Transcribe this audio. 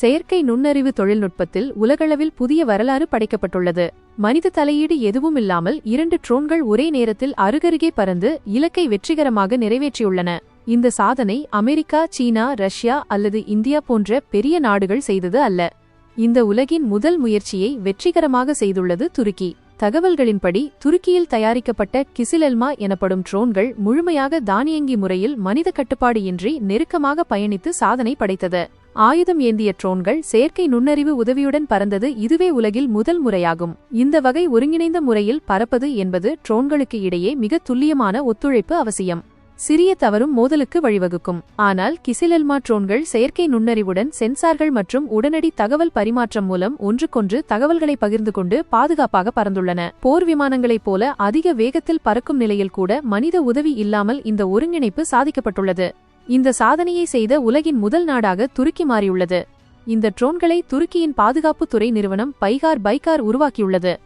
செயற்கை நுண்ணறிவு தொழில்நுட்பத்தில் உலகளவில் புதிய வரலாறு படைக்கப்பட்டுள்ளது. மனித தலையீடு எதுவும் இல்லாமல் இரண்டு ட்ரோன்கள் ஒரே நேரத்தில் அருகருகே பறந்து இலக்கை வெற்றிகரமாக நிறைவேற்றியுள்ளன. இந்த சாதனை அமெரிக்கா சீனா ரஷ்யா அல்லது இந்தியா போன்ற பெரிய நாடுகள் செய்தது அல்ல. இந்த உலகின் முதல் முயற்சியை வெற்றிகரமாக செய்துள்ளது துருக்கி. தகவல்களின்படி துருக்கியில் தயாரிக்கப்பட்ட கிசிலெல்மா எனப்படும் ட்ரோன்கள் முழுமையாக தானியங்கி முறையில் மனித கட்டுப்பாடு இன்றி நெருக்கமாக பயணித்து சாதனை படைத்தது. ஆயுதம் ஏந்திய ட்ரோன்கள் செயற்கை நுண்ணறிவு உதவியுடன் பறந்தது இதுவே உலகில் முதல் முறையாகும். இந்த வகை ஒருங்கிணைந்த முறையில் பறப்பது என்பது ட்ரோன்களுக்கு இடையே மிக துல்லியமான ஒத்துழைப்பு அவசியம். சிறிய தவறும் மோதலுக்கு வழிவகுக்கும். ஆனால் கிசிலெல்மா ட்ரோன்கள் செயற்கை நுண்ணறிவுடன் சென்சார்கள் மற்றும் உடனடி தகவல் பரிமாற்றம் மூலம் ஒன்றுக்கொன்று தகவல்களை பகிர்ந்து கொண்டு பாதுகாப்பாக பறந்துள்ளன. போர் விமானங்களைப் போல அதிக வேகத்தில் பறக்கும் நிலையில் கூட மனித உதவி இல்லாமல் இந்த ஒருங்கிணைப்பு சாதிக்கப்பட்டுள்ளது. இந்த சாதனையை செய்த உலகின் முதல் நாடாக துருக்கி மாறியுள்ளது. இந்த ட்ரோன்களை துருக்கியின் பாதுகாப்புத் துறை நிறுவனம் பைகார் பைகார் உருவாக்கியுள்ளது.